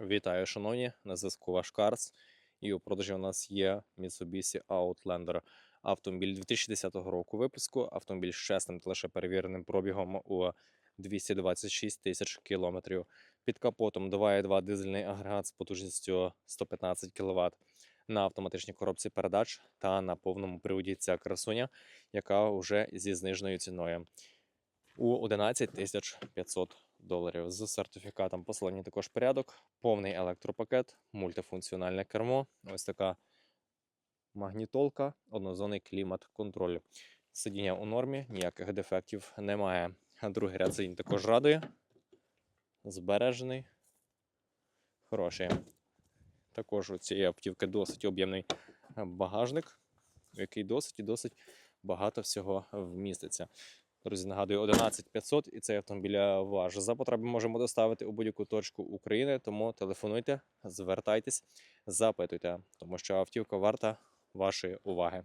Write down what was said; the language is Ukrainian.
Вітаю, шановні! На зв'язку ваш Карс. І у продажі у нас є Mitsubishi Outlander. Автомобіль 2010 року випуску. Автомобіль з чесним та лише перевіреним пробігом у 226 тисяч кілометрів. Під капотом 2.2 дизельний агрегат з потужністю 115 кВт. На автоматичній коробці передач та на повному приводі ця красуня, яка вже зі зниженою ціною у 11 тисяч 500 доларів з сертифікатом послані також порядок, повний електропакет, мультифункціональне кермо, ось така магнітолка, однозонний клімат-контроль. Сидіння у нормі, ніяких дефектів немає. Другий ряд сидінь також радує. Збережений. Хороший. Також у цієї автівки досить об'ємний багажник, який досить і досить багато всього вміститься. Друзі, нагадую, 11500 і цей автомобіль ваш. За потреби можемо доставити у будь-яку точку України, тому телефонуйте, звертайтесь, запитуйте, тому що автівка варта вашої уваги.